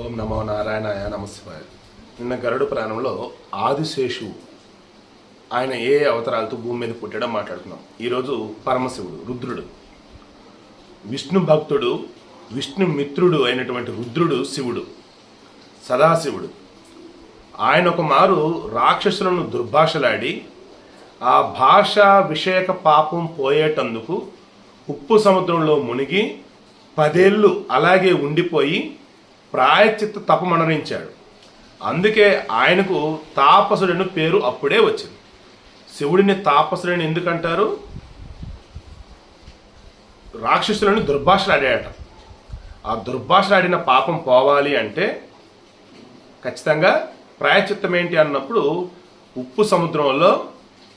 ఓం నమో నారాయణాయ నమస్కారం నిన్న గరుడు ప్రాణంలో ఆదిశేషువు ఆయన ఏ అవతారాలతో భూమి మీద పుట్టడం మాట్లాడుతున్నాం ఈరోజు పరమశివుడు రుద్రుడు. విష్ణు భక్తుడు విష్ణు మిత్రుడు అయినటువంటి రుద్రుడు శివుడు సదాశివుడు. ఆయన ఒక మారు రాక్షసులను దుర్భాషలాడి ఆ భాష విషయక పాపం పోయేటందుకు ఉప్పు సముద్రంలో మునిగి పదేళ్ళు అలాగే ఉండిపోయి ప్రాయచిత్త తపమనరించాడు. అందుకే ఆయనకు తాపసుడని పేరు అప్పుడే వచ్చింది. శివుడిని తాపసుడని ఎందుకంటారు? రాక్షసులను దుర్భాషలాడాడట. ఆ దుర్భాషలాడిన పాపం పోవాలి అంటే ఖచ్చితంగా ప్రాయచిత్తం ఏంటి అన్నప్పుడు ఉప్పు సముద్రంలో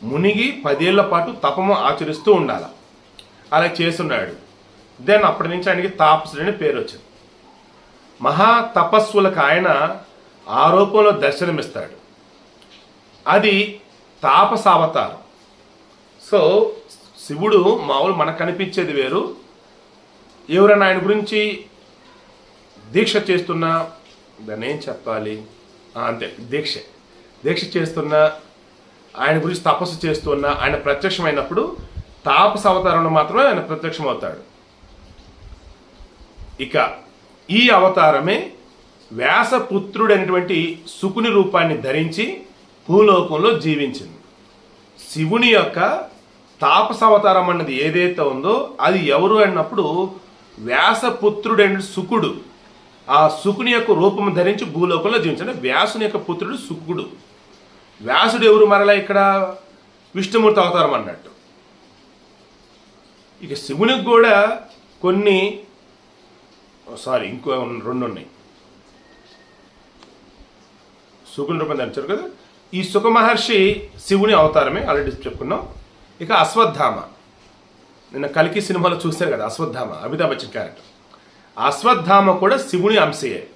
మునిగి పదేళ్ళ పాటు తపము ఆచరిస్తూ ఉండాలి. అలా చేస్తున్నాడు. దెన్ అప్పటి నుంచి ఆయనకి తాపసుడని పేరు వచ్చింది. మహా తపస్సులకు ఆయన ఆరోపంలో దర్శనమిస్తాడు. అది తాపసావతారం. సో శివుడు మామూలు మనకు కనిపించేది వేరు. ఎవరైనా ఆయన గురించి దీక్ష చేస్తున్నా దాన్ని ఏం చెప్పాలి? అంతే దీక్ష. దీక్ష చేస్తున్నా ఆయన గురించి తపస్సు చేస్తున్నా ఆయన ప్రత్యక్షమైనప్పుడు తాపస అవతారంలో మాత్రమే ఆయన ప్రత్యక్షమవుతాడు. ఇక ఈ అవతారమే వ్యాసపుత్రుడైనటువంటి సుకుని రూపాన్ని ధరించి భూలోకంలో జీవించింది. శివుని యొక్క తాపస అవతారం అన్నది ఏదైతే ఉందో అది ఎవరు అన్నప్పుడు వ్యాసపుత్రుడైన సుకుడు ఆ సుకుని యొక్క రూపం ధరించి భూలోకంలో జీవించాడు వ్యాసుని యొక్క పుత్రుడు సుకుడు వ్యాసుడు ఎవరు మరలా ఇక్కడ? విష్ణుమూర్తి అవతారం అన్నట్టు. ఇక శివునికి కూడా కొన్ని సారీ ఇంకో రెండు ఉన్నాయి సుకుని రూపం ధరించారు కదా? ఈ సుఖ మహర్షి శివుని అవతారమే ఆల్రెడీ చెప్పుకున్నాం. ఇక అశ్వత్థామ. నిన్న కలికి సినిమాలో చూశారు కదా అశ్వత్థామ అమితాబ్ బచ్చన్ క్యారెక్టర్. అశ్వత్థామ కూడా శివుని అంశయే.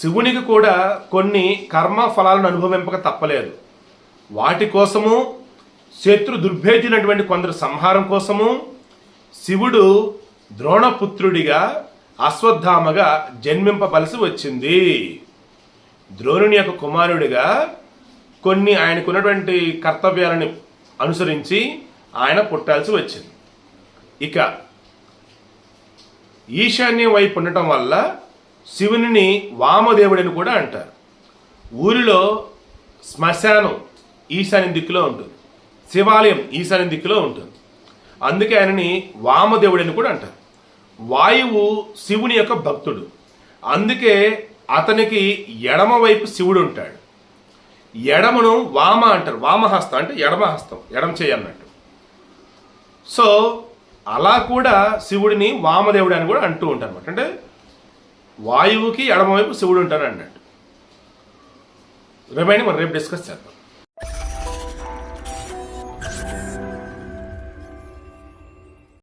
శివునికి కూడా కొన్ని కర్మ ఫలాలను అనుభవింపక తప్పలేదు. వాటి కోసము శత్రు దుర్భేద్యులైనటువంటి కొందరు సంహారం కోసము శివుడు ద్రోణపుత్రుడిగా అశ్వత్థామగా జన్మింపవలసి వచ్చింది ద్రోణుని యొక్క కుమారుడిగా కొన్ని ఆయనకున్నటువంటి కర్తవ్యాలను అనుసరించి ఆయన పుట్టాల్సి వచ్చింది ఇక ఈశాన్యం వైపు ఉండటం వల్ల శివునిని వామదేవుడని కూడా అంటారు. ఊరిలో శ్మశానం ఈశాన్య దిక్కులో ఉంటుంది. శివాలయం ఈశాన్య దిక్కులో ఉంటుంది. అందుకే ఆయనని వామదేవుడని కూడా అంటారు. వాయువు శివుని యొక్క భక్తుడు. అందుకే అతనికి ఎడమవైపు శివుడు ఉంటాడు. ఎడమను వామ అంటారు. వామహస్తం అంటే ఎడమహస్తం ఎడమ చేయన్నట్టు సో అలా కూడా శివుడిని వామదేవుడు అని కూడా అంటూ ఉంటారు అనమాట అంటే వాయువుకి ఎడమవైపు శివుడు ఉంటాడు అన్నట్టు. రిమైండింగ్ మనం రేపు డిస్కస్ చేద్దాం.